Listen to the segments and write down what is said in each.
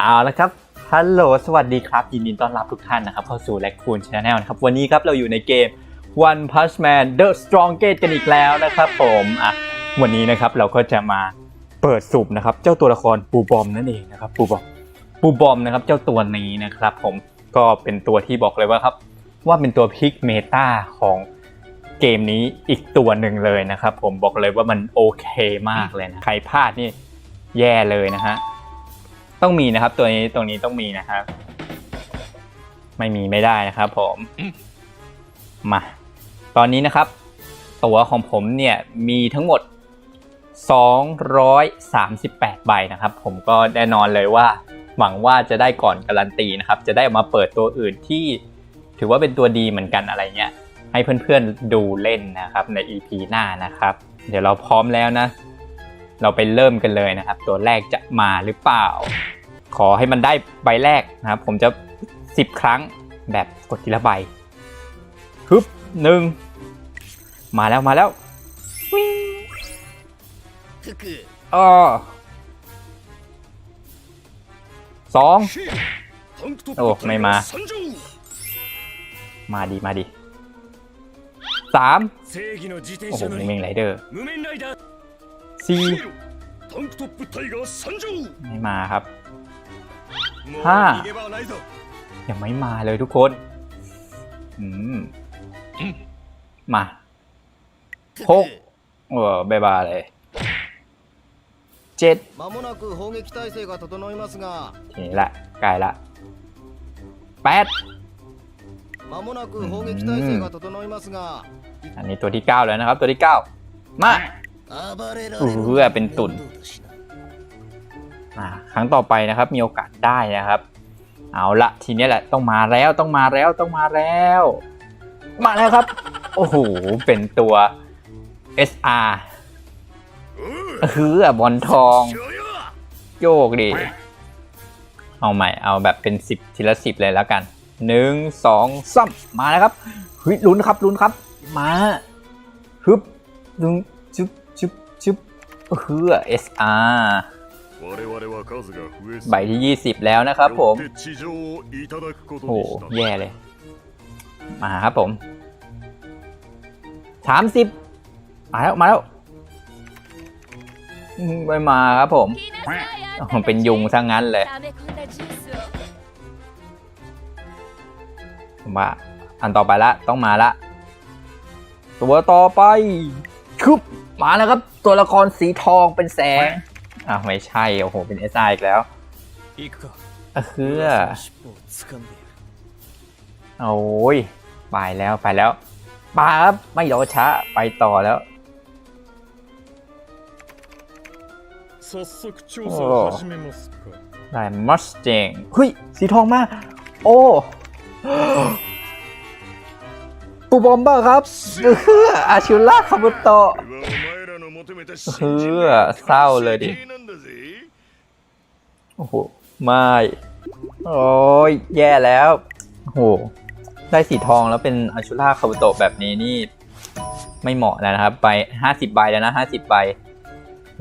เอาละครับ ฮัลโหล สวัสดีครับ ยินดีต้อนรับทุกท่านนะครับ เข้าสู่ Raccoon Channel นะครับ วันนี้ครับเราอยู่ในเกม One Punch Man The Strongest กันอีกแล้วนะครับผมอะวันนี้นะครับเราก็จะมาเปิดสุ่มนะครับ เจ้าตัวละครปูบอมนั่นเองนะครับ ปูบอม ปูบอมนะครับ เจ้าตัวนี้นะครับผม ก็เป็นตัวที่บอกเลยว่าครับ ว่าเป็นตัวพิกเมตาของเกมนี้อีกตัวหนึ่งเลยนะครับ ผมบอกเลยว่ามันโอเคมากเลยนะ ใครพลาดนี่แย่เลยนะฮะ ต้องมีนะครับ ตัวนี้ตรงนี้ต้องมีนะครับ ไม่มีไม่ได้นะครับ ผมมา ตอนนี้นะครับ ตัวของผมเนี่ยมีทั้งหมด 238 ใบนะครับ ผมก็แน่นอนเลยว่า หวังว่าจะได้ก่อนการันตีนะครับ จะได้เอามาเปิดตัวอื่นที่ ถือว่าเป็นตัวดีเหมือนกันอะไรเงี้ยให้เพื่อนๆดูเล่นนะครับใน EP หน้านะครับ เดี๋ยวเราพร้อมแล้วนะ เราไปเริ่มกันเลยนะครับ ตัวแรกจะมาหรือเปล่า ขอให้มันได้ใบแรกนะครับ ผมจะ 10 ครั้งแบบกดทีละใบฮึบหนึ่งมาแล้วมาแล้ววิ่งอ๋อสองโอ้ไม่มา มาดีมาดีสามโอ้โหเมงเมงไรเดอร์ ซีไม่มาครับห้ายังไม่มาเลยทุกคนอืมมาหกเออบายบายเลยเจ็ดทีนี้ละใกล้ละแปดอันนี้ตัวที่เก้าแล้วนะครับ ตัวที่เก้ามา เพื่อเป็นตุ่นครั้งต่อไปนะครับมีโอกาสได้นะครับ เอาละทีนี้แหละต้องมาแล้วต้องมาแล้วต้องมาแล้ว มาแล้วครับ โอ้โห เป็นตัว SR เฮือบอลทอง โยกดิ เอาใหม่เอาแบบเป็นสิบทีละสิบเลยแล้วกันหนึ่งสองสามมาแล้วครับเฮ้ยลุ้นครับลุ้นครับ มาฮึบดึงชุบชุบชุบ พื่อ SR ใบที่ 20 แล้วนะครับผม โห แย่เลย มาครับผม 30 มาแล้ว มาแล้ว ไม่มาครับผม เป็นยุงซะงงั้นเลยมาอันต่อไปละ ต้องมาละ ตัวต่อไปคึบ มาแล้วครับตัวละครสีทองเป็นแสงอ้าวไม่ใช่โอ้โหเป็นเอสไออีกแล้วคือโอ้ยไปแล้วไปแล้วปครับไม่รอช้าไปต่อแล้วได้มัสเจงเฮ้ยสีทองมากโอ้ ปูบอมเบอร์ครับเอออาชิล่าคาบุโตะเออเศร้าเลยดิ โอ้โห ไม่ โอ้ยแย่แล้ว โอ้โห ได้สีทองแล้วเป็นอาชุล่าคาบุโตแบบนี้นี่ ไม่เหมาะแล้วนะครับ ไปห้าสิบใบแล้วนะห้าสิบใบ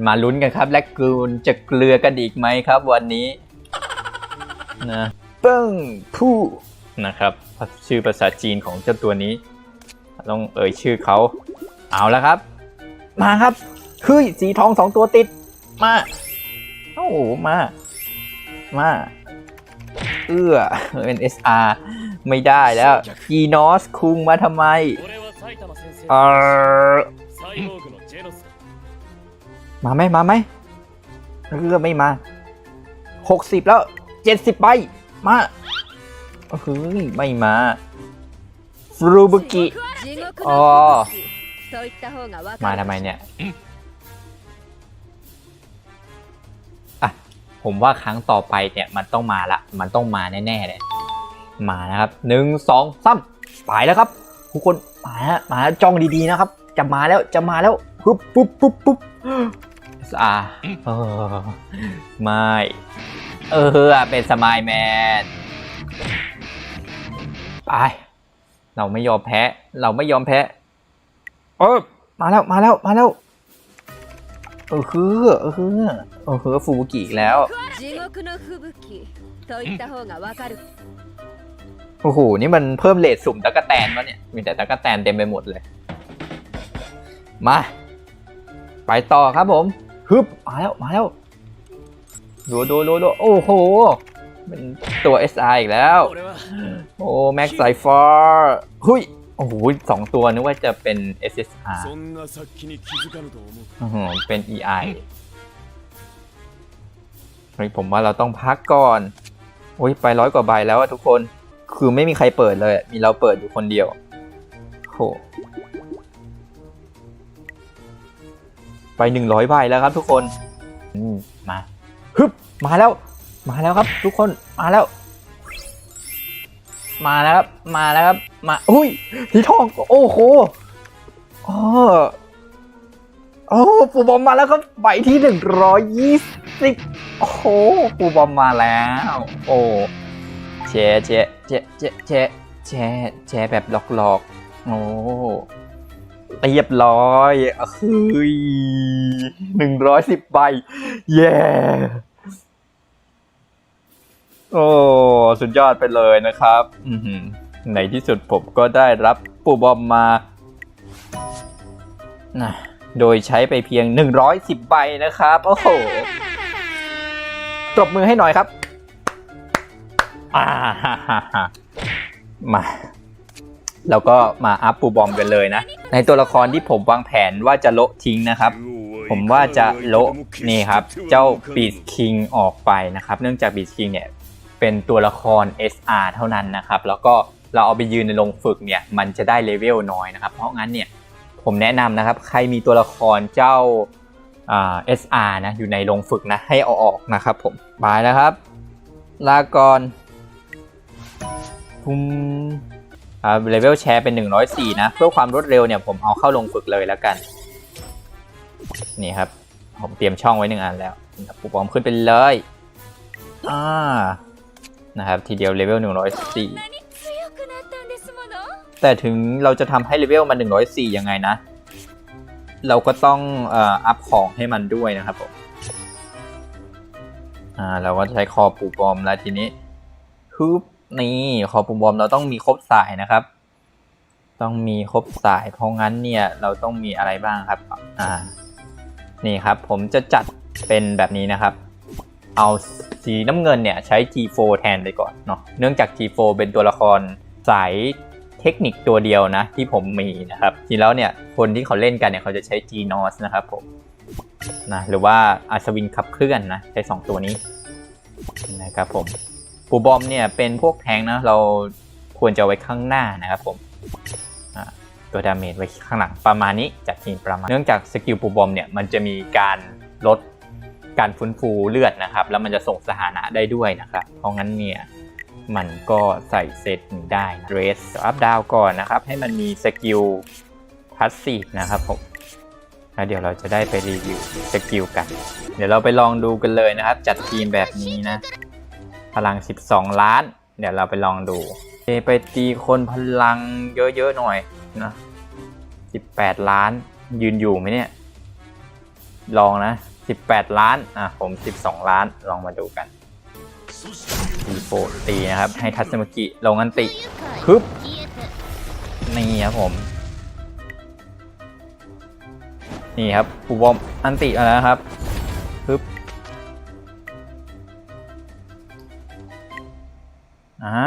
มาลุ้นกันครับ แลกกูนจะเกลือกันอีกไหมครับ วันนี้ นะเปิ้งผู้นะครับ ชื่อภาษาจีนของเจ้าตัวนี้ ต้องเอ่ยชื่อเขา เอาแล้วครับ มาครับเฮ้ยสีทองสองตัวติด มาโอ้มา มา เอื้อ NSR ไม่ได้แล้วกีนอสคุงมาทำไมเออมาไหมมาไหมเอื้อไม่มาหกสิบแล้วเจ็ดสิบใบมาเฮ้ยไม่มา ฟรูบุกิ อ๋อ มาทำไมเนี่ย อะ ผมว่าครั้งต่อไปเนี่ยมันต้องมาละ มันต้องมาแน่ๆเลย มานะครับหนึ่งสองสามไปแล้วครับ ทุกคนมล้วมาแล้วจ้องดีๆนะครับ จะมาแล้วจะมาแล้วปุ๊บปุ๊บปุ๊บปุ๊บอาเออไม่เออเป็นสมายแมนไป เราไม่ยอมแพ้ เราไม่ยอมแพ้เออมาแล้วมาแล้วมาแล้วเออคือเออคือเออคือฟูบุกิแล้วโอ้โหนี่มันเพิ่มเลทสุ่มตะกะแตนวะเนี่ยมีแต่ตะกะแตนเต็มไปหมดเลย มา ไปต่อครับผมฮึบมาแล้วมาแล้วโดโดโดโดโอ้โห ป็นตัว S I อีกแล้ว โอ้แม็กไซฟอร์หุยโอ้โหสองตัวนึกว่าจะเป็น SSR เป็น EI เฮ้ยผมว่าเราต้องพักก่อน โอ้ยไปร้อยกว่าใบแล้วอะทุกคน คือไม่มีใครเปิดเลย มีเราเปิดอยู่คนเดียวโหไปหนึ่งร้อยใบแล้วครับทุกคน มา ฮึบ มาแล้ว มาแล้วครับ ทุกคนมาแล้ว มาแล้วครับมาแล้วครับมาอุ้ยสีทองโอ้โหอ๋อโอ้ปูบอมมาแล้วครับใบที่หนึ่งร้อยยี่สิบโอ้โหปูบอมมาแล้ว โอ้แชะแชะแชะแชะแชะแชะแชะแบบหลอกๆ โอ้เรียบร้อยเฮ้ยหนึ่งร้อยสิบใบ เย้ โอ้สุดยอดไปเลยนะครับในที่สุดผมก็ได้รับปูบอมมาโดยใช้ไปเพียง 110 ใบนะครับ โอ้โหตบมือให้หน่อยครับอ่าฮ่าฮ่าฮ่ามาแล้วก็มาอัพปูบอมกันเลยนะ ในตัวละครที่ผมวางแผนว่าจะโละทิ้งนะครับ ผมว่าจะโละนี่ครับ เจ้าบีสคิงออกไปนะครับ เนื่องจากบีสคิงเนี่ย เป็นตัวละคร SR เท่านั้นนะครับ แล้วก็เราเอาไปยืนในโรงฝึกเนี่ยมันจะได้เลเวลน้อยนะครับ เพราะงั้นเนี่ยผมแนะนำนะครับ ใครมีตัวละครเจ้าอ่า SR นะอยู่ในโรงฝึกนะให้เอาออกนะครับผมบายแล้วครับ ลาก่อนปุ้มเลเวลแชร์เป็น 104 นะ เพื่อความรวดเร็วเนี่ยผมเอาเข้าลงฝึกเลยแล้วกัน นี่ครับ ผมเตรียมช่องไว้หนึ่งอันแล้วผมขึ้นไปเลยอ่า นะครับ ทีเดียวเลเวล104 แต่ถึงเราจะทำให้เลเวลมัน 104 ยังไงนะ เราก็ต้องอัพของให้มันด้วยนะครับผมเราก็ใช้คอปูบอมแล้วทีนี้ฮึบนี่คอปูบอมเราต้องมีครบสายนะครับ ต้องมีครบสาย เพราะงั้นเนี่ยเราต้องมีอะไรบ้างครับ อ่า นี่ครับ ผมจะจัดเป็นแบบนี้นะครับ เอาสีน้ำเงินเนี่ยใช้ G4 แทนไปก่อนเนาะเนื่องจาก G4 เป็นตัวละครสายเทคนิคตัวเดียวนะที่ผมมีนะครับทีแล้วเนี่ยคนที่เขาเล่นกันเนี่ยเขาจะใช้ G-NOS นะครับผมนะหรือว่าอาสวินขับเคลื่อนนะใช้ 2 ตัวนี้นะครับผมปูบอมเนี่ยเป็นพวกแทงนะเราควรจะไว้ข้างหน้านะครับผมตัวดาเมจไว้ข้างหลังประมาณนี้จากทีมประมาณ เนื่องจากสกิลปูบอมเนี่ยมันจะมีการลด การฟื้นฟูเลือดนะครับ แล้วมันจะส่งสถานะได้ด้วยนะครับ เพราะงั้นเนี่ยมันก็ใส่เซตนี้ได้นะ Race อัพดาวก่อนนะครับ ให้มันมีสกิลพัสซีฟนะครับผมแล้วเดี๋ยวเราจะได้ไปรีวิวสกิลกัน เดี๋ยวเราไปลองดูกันเลยนะครับ จัดทีมแบบนี้นะ พลัง 12 ล้าน เดี๋ยวเราไปลองดูเไปตีคนพลังเยอะๆหน่อยนะ18 ล้านยืนอยู่ไหมเนี่ย ลองนะ 18 ล้าน อะ ผม 12 ล้าน ลองมาดูกันตีโฟตีนะครับ ให้ทัศมกิลงอันติฮึบนี่ครับผม นี่ครับปูบอมอันติมาแล้วครับฮึบอ่า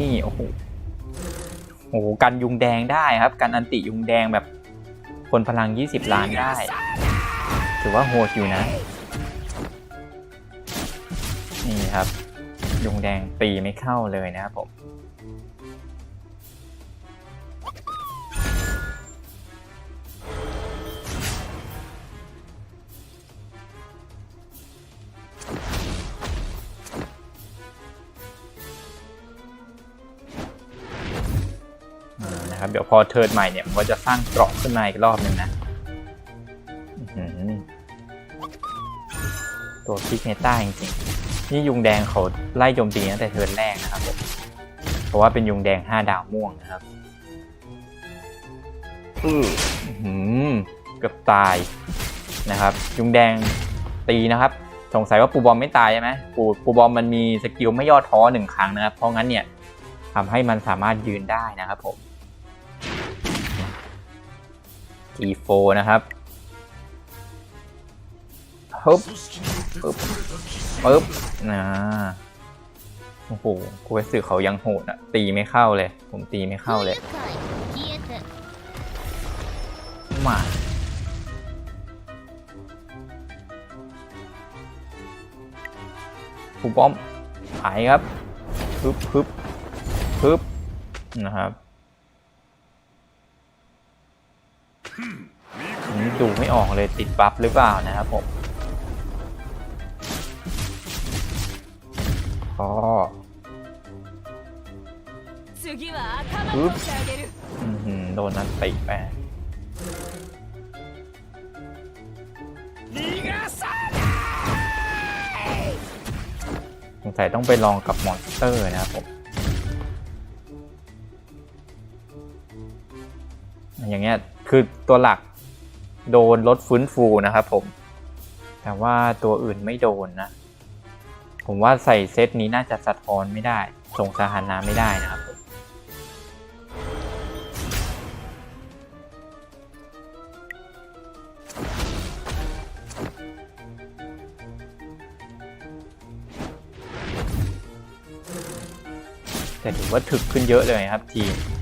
นี่โอ้โหโอ้โหกันยุงแดงได้ครับ กันอันติยุงแดงแบบคนพลัง 20 ล้านได้ ถือว่าโหดอยู่นะ นี่ครับ ยุงแดงตีไม่เข้าเลยนะครับผม นะครับ เดี๋ยวพอเทิร์นใหม่เนี่ยผมก็จะสร้างเกราะขึ้นมาอีกรอบหนึ่งนะตัวพิกเนต้าจริงๆ นี่ยุงแดงเขาไล่โจมตีตั้งแต่เทิร์นแรกนะครับผมเพราะว่าเป็นยุงแดง 5 ดาวม่วงนะครับอือหือเกือบตายนะครับ ยุงแดงตีนะครับ สงสัยว่าปูบอมไม่ตายใช่ไหมปูปูบอมมันมีสกิลไม่ย่อท้อหนึ่งครั้งนะครับ เพราะงั้นเนี่ยทำให้มันสามารถยืนได้นะครับผม e4 นะครับฮึบฮึบฮึบนะโอ้โหคูไปสื่อเขายังโหดอะตีไม่เข้าเลย ผมตีไม่เข้าเลยมาผูป้อมหายครับฮึบฮึบฮึบนะครับ นี่ดูไม่ออกเลยติดบัฟหรือเปล่านะครับผมก็ปึ๊บโดนนัดติไปสงสัยต้องไปลองกับมอนสเตอร์นะครับผมอย่างเงี้ย คือตัวหลักโดนลดฟื้นฟูนะครับผม แต่ว่าตัวอื่นไม่โดนนะ ผมว่าใส่เซตนี้น่าจะสะท้อนไม่ได้ ส่งสถานะไม่ได้นะครับผมแต่ถือว่าถึกขึ้นเยอะเลยครับทีม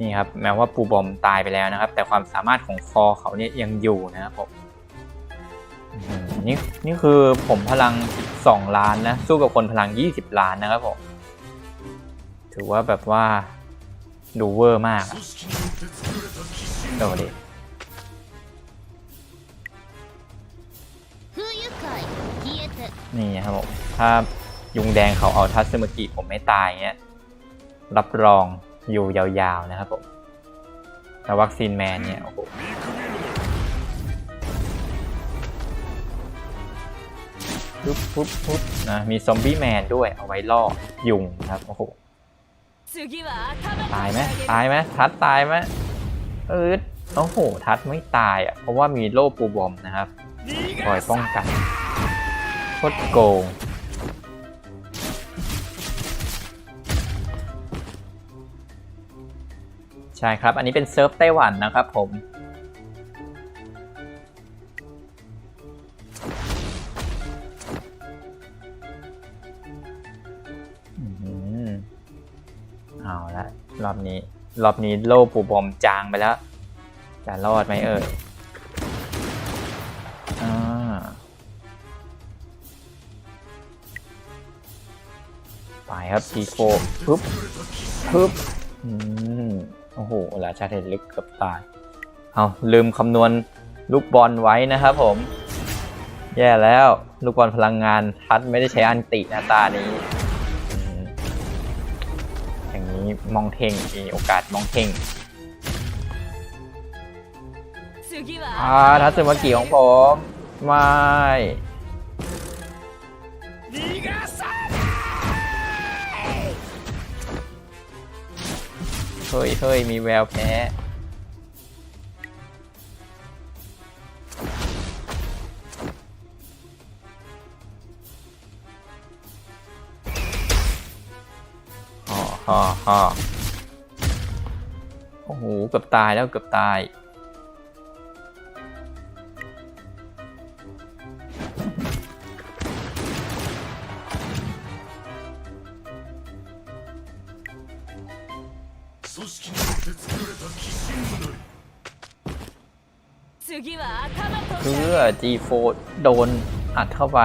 นี่ครับแม้ว่าปูบอมตายไปแล้วนะครับ แต่ความสามารถของคอเขาเนี่ยยังอยู่นะครับผมนี่นี่คือผมพลัง 2 ล้านนะ สู้กับคนพลัง 20 ล้านนะครับผม ถือว่าแบบว่าดูเวอร์มากเดดินี่ครับผมถ้ายุงแดงเขาเอาทัสเมกิผมไม่ตายเงี้ย รับรอง อยู่ยาวๆนะครับผมแต่วัคซีนแมนเนี่ยโอ้โหปุ๊บปุ๊บปุ๊บนะมีซอมบี้แมนด้วยเอาไว้ล่อยุงนะครับโอ้โหตายไหมตายไหมทัดตายไหมเออโอ้โหทัดไม่ตายอะเพราะว่ามีโล่ปูบอมนะครับคอยป้องกันโคตรโกง ช่ครับ อันนี้เป็นเซิร์ฟไต้หวันนะครับผมอื้อหือเอาละรอบนี้ รอบนี้โล่ปูบอมจางไปแล้ว จะรอดไหมเอ่ยอ่าไปครับทีโฟปึ๊บปึ๊บอืม โอ้โหราชาเทนลึกเกือบตาย เอาลืมคำนวณลูกบอลไว้นะครับผม แย่แล้วลูกบอลพลังงานทัดไม่ได้ใช้อันติหน้าตานี้อืมอย่างนี้มองเท่งมีโอกาสมองเท่ง次はอ่าทัศมากิของผม ไม่ ฮ้ยเฮ้ยมีแววแพ้ ฮ่อฮ่อฮ่อโอ้โห เกือบตายแล้วเกือบตาย G4 โดนอัดเข้าไป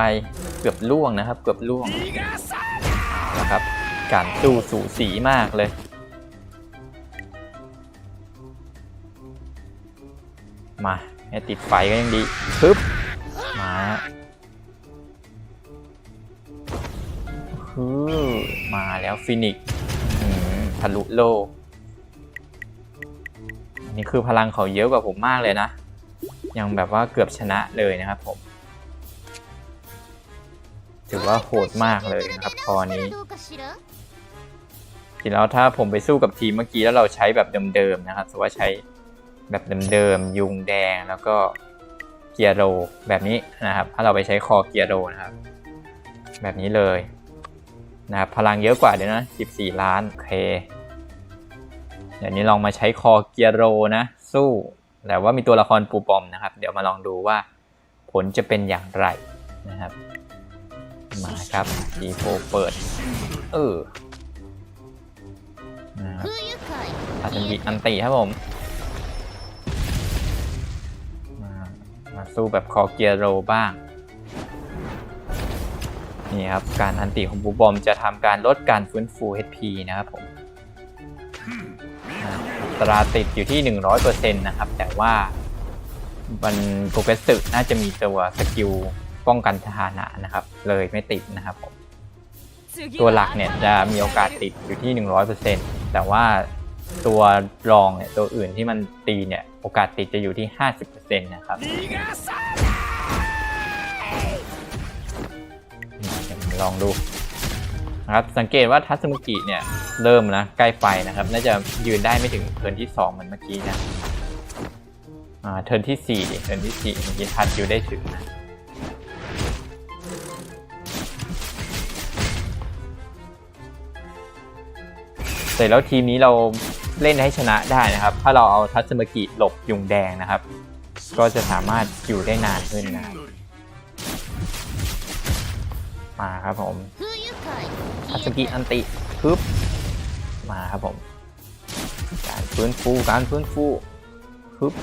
เกือบล่วงนะครับ เกือบล่วงเอาละครับ การสู้สูสีมากเลยมาให้ติดไฟก็ยังดีปึ๊บมาฮือมาแล้วฟินิกทะลุโลกนนี้คือพลังเขาเยอะกว่าผมมากเลยนะ ยังแบบว่าเกือบชนะเลยนะครับผม ถือว่าโหดมากเลยนะครับคอนี้จริงแล้วถ้าผมไปสู้กับทีมเมื่อกี้แล้วเราใช้แบบเดิมๆนะครับสมมติว่าใช้แบบเดิมๆยุงแดงแล้วก็เกียร์โรแบบนี้นะครับ ถ้าเราไปใช้คอเกียร์โรนะครับ แบบนี้เลยนะครับพลังเยอะกว่าเดี๋ยวนะ 14 ล้าน โอเค เดี๋ยวนี้ลองมาใช้คอเกียร์โรนะ สู้ แต่ว่ามีตัวละครปูปอมนะครับ เดี๋ยวมาลองดูว่าผลจะเป็นอย่างไรนะครับ มาครับดีโฟเปิด เออนอาชันบีอันตีครับผม มามาสู้แบบคอเกียร์โรบ้าง นี่ครับ การอันตีของบูบอมจะทำการลดการฟื้นฟู HP นะครับผม ตราติดอยู่ที่ 100%นะครับ แต่ว่ามันโปรเกรสสึน่าจะมีตัวสกิลป้องกันทหานะนะครับ เลยไม่ติดนะครับผม次ตัวหลัはกเนี่ยจะมีโอกาสติดอยู่ที่ 100%แต่ว่าตัวรองเนี่ยตัวอื่นที่มันตีเนี่ยโอกาสติดจะอยู่ที่ 50%นะครับนี่เดี๋ยวลองดู นะครับสังเกตว่าทัศมุกิเนี่ยเริ่มนะใกล้ไฟนะครับ น่าจะยืนได้ไม่ถึงเทิร์นที่ 2 เหมือนเมื่อกี้นะอ่าเทิร์นที่ 4 เทิร์นที่4เมื่อกี้ทัดอยู่ได้ถึงนะแต่แล้วทีมนี้เราเล่นให้ชนะได้นะครับ ถ้าเราเอาทัศมุกิหลบยุงแดงนะครับ ก็จะสามารถอยู่ได้นานขึ้นนะมาครับผม คาสกิอันติปึ๊บมาครับผม การฟื้นฟูการฟื้นฟูปึ๊บ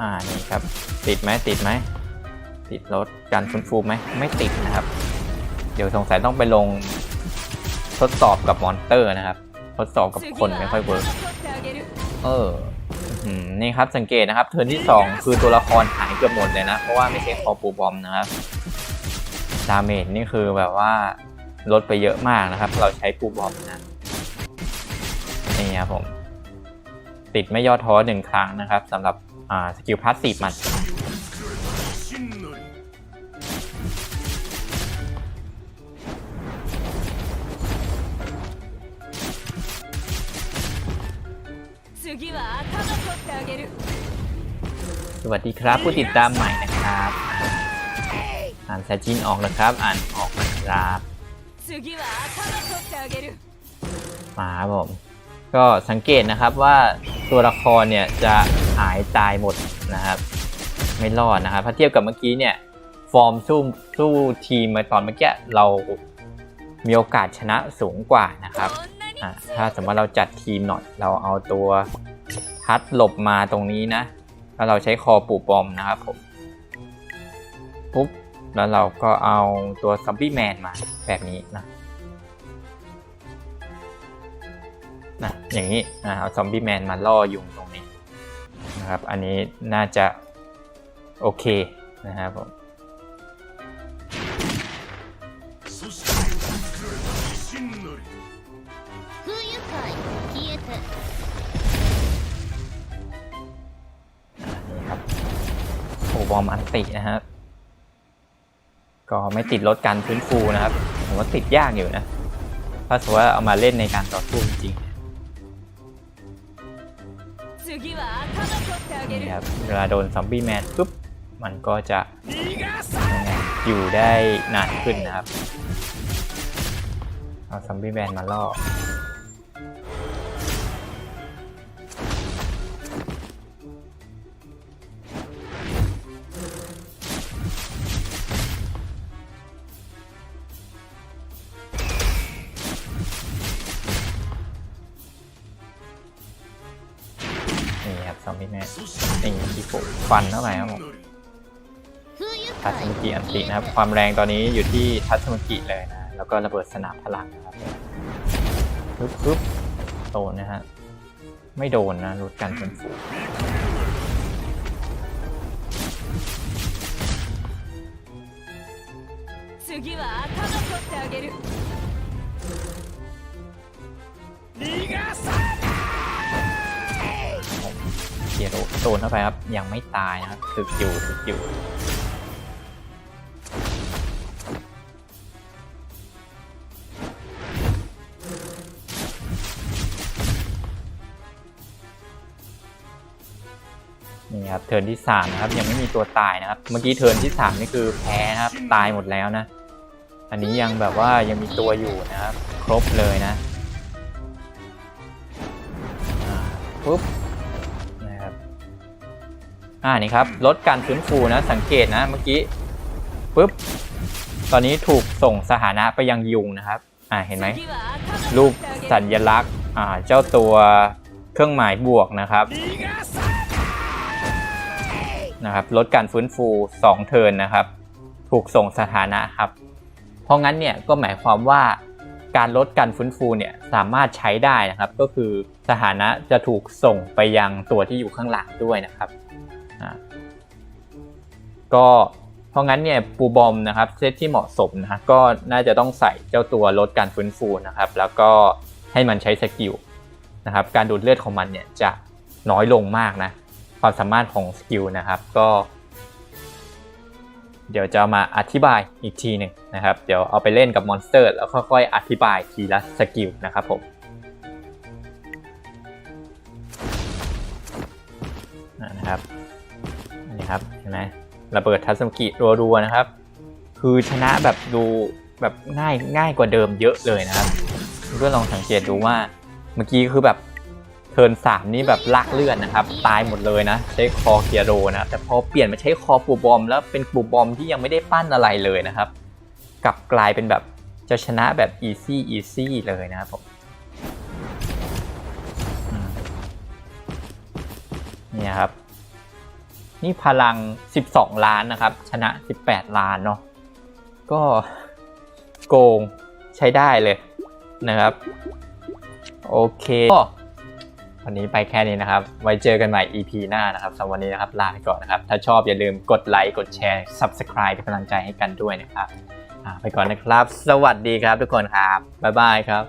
อ่านี่ครับ ติดไหมติดไหมติดรถการฟื้นฟูไหมไม่ติดนะครับ เดี๋ยวสงสัยต้องไปลงทดสอบกับมอนเตอร์นะครับ ทดสอบกับคนไม่ค่อยเวิร์กเออนี่ครับสังเกตนะครับ เทิร์นที่ 2 คือตัวละครหายเกือบหมดเลยนะ เพราะว่าไม่ใช่คอปูบอมนะครับาเมจนี่คือแบบว่าลดไปเยอะมากนะครับ เราใช้ปูบอมนะนี่ครับผม ติดไม่ย่อท้อหนึ่งครั้งนะครับสำหรับสกิลพาสซีฟมันสวัสดีครับผู้ติดตามใหม่นะครับ อ่านแซจินออกนะครับ อ่านออกนะครับมาผม ก็สังเกตนะครับว่าตัวละครเนี่ยจะหายตายหมดนะครับ ไม่รอดนะครับถ้าเทียบกับเมื่อกี้เนี่ยฟอร์มสู้สู้ทีมมาตอนเมื่อกี้เรามีโอกาสชนะสูงกว่านะครับ ถ้าสมมติเราจัดทีมหน่อยเราเอาตัวทัดหลบมาตรงนี้นะ แล้วเราใช้คอปูปอมนะครับผมปุ๊บ แล้วเราก็เอาตัวซัมบี้แมนมาแบบนี้นะนะอย่างนี้นะเอาซอมบี้แมนมาล่อยุงตรงนี้นะครับ อันนี้น่าจะโอเคนะครับผมนี่ครับโอบอมอันตินะครับ ก็ไม่ติดลดการฟื้นฟูนะครับ ผมว่าติดยากอยู่นะถ้าสมมติว่าเอามาเล่นในการต่อสู้จริงนี่ครับเวลาโดนซอมบี้แมนปุ๊บมันก็จะอยู่ได้นานขึ้นนะครับ เอาซอมบี้แมนมาล่อฟันเข้าไปครับผม 空輸 ทัศ 会 มกิอันติ 消 นะครับ えて ความแรงตอนนี้อยู่ที่ทัศมกิเลยนะ แล้วก็ระเบิดสนามพลังนะครับปึ๊บปึ๊บโดนนะฮะ ไม่โดนนะลดการฟื้นฟู 次は頭取ってあげる เกยร์โดนเข้าไปครับ ยังไม่ตายนะครับถึกอยู่ถึกอยู่นี่ครับเทิร์นที่3นะครับยังไม่มีตัวตายนะครับ เมื่อกี้เทิร์นที่3นี่คือแพ้นะครับตายหมดแล้วนะ อันนี้ยังแบบว่ายังมีตัวอยู่นะครับ ครบเลยนะปุ๊บ อ่านี่ครับลดการฟื้นฟูนะสังเกตนะเมื่อกี้ปุ๊บตอนนี้ถูกส่งสถานะไปยังยุงนะครับอ่าเห็นไหมรูปสัญญลักษณ์อ่าเจ้าตัวเครื่องหมายบวกนะครับนะครับลดการฟื้นฟู 2 เทินนะครับ ถูกส่งสถานะครับ เพราะงั้นเนี่ยก็หมายความว่าการลดการฟื้นฟูเนี่ยสามารถใช้ได้นะครับ ก็คือสถานะจะถูกส่งไปยังตัวที่อยู่ข้างหลังด้วยนะครับ ก็เพราะงั้นเนี่ยปูบอมนะครับเซตที่เหมาะสมนะก็น่าจะต้องใส่เจ้าตัวลดการฟื้นฟูนะครับ แล้วก็ให้มันใช้สกิลนะครับการดูดเลือดของมันเนี่ยจะน้อยลงมากนะ ความสามารถของสกิลนะครับก็ เดี๋ยวจะมาอธิบายอีกทีหนึ่งนะครับ เดี๋ยวเอาไปเล่นกับมอนสเตอร์แล้วค่อยๆอธิบายทีละสกิลนะครับผมนะครับนนี้ครับเห็นไหม ระเบิดทัศมกิรัวๆนะครับ คือชนะแบบดูแบบง่ายง่ายกว่าเดิมเยอะเลยนะครับเพื่อนลองสังเกตดูว่าเมื่อกี้คือแบบเทิร์นสามนี่แบบลากเลือดนะครับ ตายหมดเลยนะ ใช้คอเกียโรนะแต่พอเปลี่ยนมาใช้คอปูบอม แล้วเป็นปูบอมที่ยังไม่ได้ปั้นอะไรเลยนะครับกลับกลายเป็นแบบจะชนะแบบอีซี่อีซี่เลยนะครับผมอืมเนี่ยครับ นี่พลัง 12 ล้านนะครับ ชนะ 18 ล้านเนาะก็โกงใช้ได้เลยนะครับ โอเคก็วันนี้ไปแค่นี้นะครับ ไว้เจอกันใหม่ EP หน้านะครับสำหรับวันนี้นะครับ ลาไปก่อนนะครับ ถ้าชอบอย่าลืมกดไลค์กดแชร์ Subscribe เป็นกำลังใจให้กันด้วยนะครับไปก่อนนะครับ สวัสดีครับทุกคนครับบ๊ายบายครับ